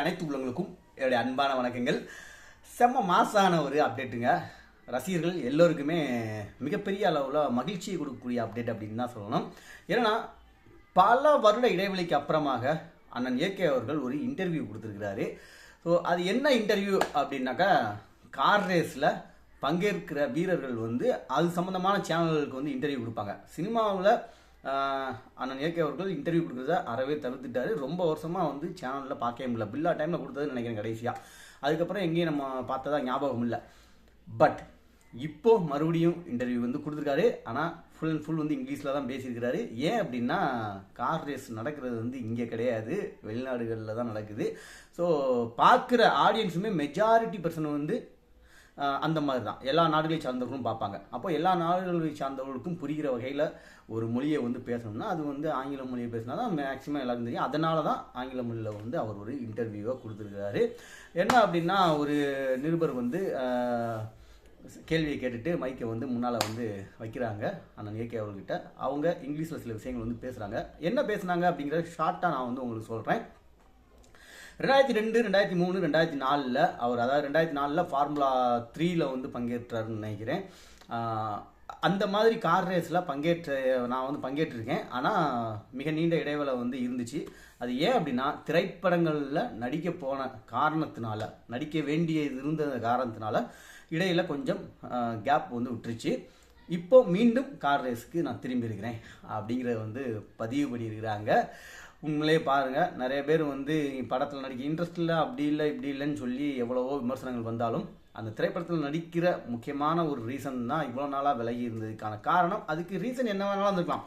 அனைத்து உள்ளங்களுக்கும் என்னுடைய அன்பான வணக்கங்கள். செம்ம மாசான ஒரு அப்டேட்டுங்க ரசிகர்கள் எல்லோருக்குமே மிகப்பெரிய அளவில் மகிழ்ச்சியை கொடுக்கக்கூடிய அப்டேட் அப்படின்னு தான் சொல்லணும். ஏன்னா பல வருட இடைவெளிக்கு அப்புறமாக அண்ணன் ஏகே அவர்கள் ஒரு இன்டர்வியூ கொடுத்துருக்கிறாரு. ஸோ அது என்ன இன்டர்வியூ அப்படின்னாக்கா கார் ரேஸில் பங்கேற்கிற வீரர்கள் வந்து அது சம்மந்தமான சேனல்களுக்கு வந்து இன்டர்வியூ கொடுப்பாங்க. சினிமாவில் அண்ணன் ஏகே அவர்கள் இன்டர்வியூ கொடுக்குறத அறவே தவிர்த்துட்டாரு. ரொம்ப வருஷமாக வந்து சேனலில் பார்க்கவே முடியல. பில்லா டைமில் கொடுத்ததுன்னு நினைக்கிறேன் கடைசியாக அதுக்கப்புறம் எங்கேயும் நம்ம பார்த்ததா ஞாபகம் இல்லை. பட் இப்போ மறுபடியும் இன்டர்வியூ வந்து கொடுத்துருக்காரு. ஆனால் ஃபுல் அண்ட் ஃபுல் வந்து இங்கிலீஷில் தான் பேசியிருக்கிறாரு. ஏன் அப்படின்னா கார் ரேஸ் நடக்கிறது வந்து இங்கே கிடையாது. வெளிநாடுகளில் தான் நடக்குது. ஸோ பார்க்குற ஆடியன்ஸுமே மெஜாரிட்டி பர்சன் வந்து அந்த மாதிரி தான் எல்லா நாடுகளை சார்ந்தவர்களும் பார்ப்பாங்க. அப்போ எல்லா நாடுகளை சார்ந்தவர்களுக்கும் புரிகிற வகையில் ஒரு மொழியை வந்து பேசணும்னா அது வந்து ஆங்கில மொழியை பேசினா தான் மேக்ஸிமம் எல்லாருக்கும் தெரியும். அதனால தான் ஆங்கில மொழியில் வந்து அவர் ஒரு இன்டர்வியூவை கொடுத்துருக்காரு என்ன அப்படின்னா ஒரு நிருபர் வந்து கேள்வியை கேட்டுட்டு மைக்கை வந்து முன்னால் வந்து வைக்கிறாங்க அண்ணன் ஏகே அவர்கிட்ட. அவங்க இங்கிலீஷில் சில விஷயங்கள் வந்து பேசுகிறாங்க என்ன பேசுனாங்க அப்படிங்கிறத ஷார்ட்டாக நான் வந்து உங்களுக்கு சொல்கிறேன் ரெண்டாயிரத்தி ரெண்டு ரெண்டாயிரத்தி மூணு ரெண்டாயிரத்தி நாலில் அவர் அதாவது ரெண்டாயிரத்தி நாலில் ஃபார்முலா த்ரீயில் வந்து பங்கேற்றாருன்னு நினைக்கிறேன். அந்த மாதிரி கார் ரேஸில் பங்கேற்ற நான் வந்து பங்கேற்றிருக்கேன். ஆனால் மிக நீண்ட இடைவேளை வந்து இருந்துச்சு. அது ஏன் அப்படின்னா திரைப்படங்களில் நடிக்க போன காரணத்தினால நடிக்க வேண்டியது இருந்த காரணத்தினால இடையில கொஞ்சம் கேப் வந்து விட்டுருச்சு. இப்போ மீண்டும் கார் ரேஸுக்கு நான் திரும்பி இருக்கிறேன் அப்படிங்கிறத வந்து பதிவு பண்ணியிருக்கிறாங்க. உண்மையிலே பாருங்கள் நிறைய பேர் வந்து படத்தில் நடிக்க இன்ட்ரெஸ்ட் இல்லை அப்படி இல்லை இப்படி இல்லைன்னு சொல்லி எவ்வளவோ விமர்சனங்கள் வந்தாலும் அந்த திரைப்படத்தில் நடிக்கிற முக்கியமான ஒரு ரீசன் தான் இவ்வளோ நாளாக விலகி இருந்ததுக்கான காரணம். அதுக்கு ரீசன் என்ன வேணாலும் இருந்திருக்கலாம்.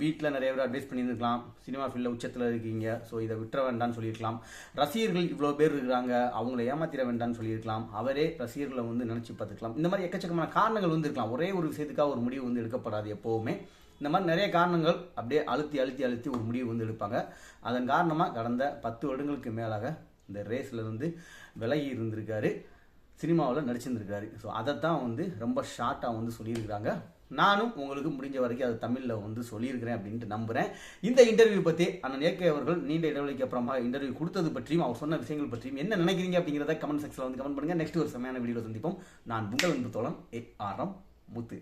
வீட்டில் நிறைய பேர் அட்வைஸ் பண்ணியிருந்துருக்கலாம். சினிமா ஃபீல்டில் உச்சத்தில் இருக்கீங்க ஸோ இதை விட்டுற வேண்டாம்னு சொல்லியிருக்கலாம். ரசிகர்கள் இவ்வளோ பேர் இருக்கிறாங்க அவங்கள ஏமாத்திட வேண்டாம்னு சொல்லியிருக்கலாம். அவரே ரசிகர்களை வந்து நினச்சி பார்த்துக்கலாம். இந்த மாதிரி எக்கச்சக்கமான காரணங்கள் வந்து இருக்கலாம் ஒரே ஒரு விஷயத்துக்காக ஒரு முடிவு வந்து எடுக்கப்படாது எப்போவுமே. இந்த மாதிரி நிறைய காரணங்கள் அப்படியே அழுத்தி அழுத்தி அழுத்தி ஒரு முடிவு வந்து எடுப்பாங்க. அதன் காரணமாக கடந்த பத்து வருடங்களுக்கு மேலாக இந்த ரேஸில் விலகி இருந்திருக்காரு. சினிமாவில் நடிச்சிருந்துருக்காரு. ஸோ அதைத்தான் வந்து ரொம்ப ஷார்ட்டாக வந்து சொல்லியிருக்கிறாங்க. நானும் உங்களுக்கு முடிஞ்ச வரைக்கும் அது தமிழில் வந்து சொல்லியிருக்கிறேன் அப்படின்ட்டு நம்புகிறேன் இந்த இன்டர்வியூ பற்றி அண்ணன் ஏகே அவர்கள் நீண்ட இடைவெளிக்கு அப்புறமா இன்டர்வியூ கொடுத்தது பற்றியும் அவர் சொன்ன விஷயங்கள் பற்றியும் என்ன நினைக்கிறீங்க அப்படிங்கிறத கமெண்ட் செக்ஷனில் வந்து கமெண்ட் பண்ணுங்கள் நெக்ஸ்ட் ஒரு செமையான வீடியோ சந்திப்போம். நான் உங்கள் அன்பு தோழம் ஏ ஆர் முத்து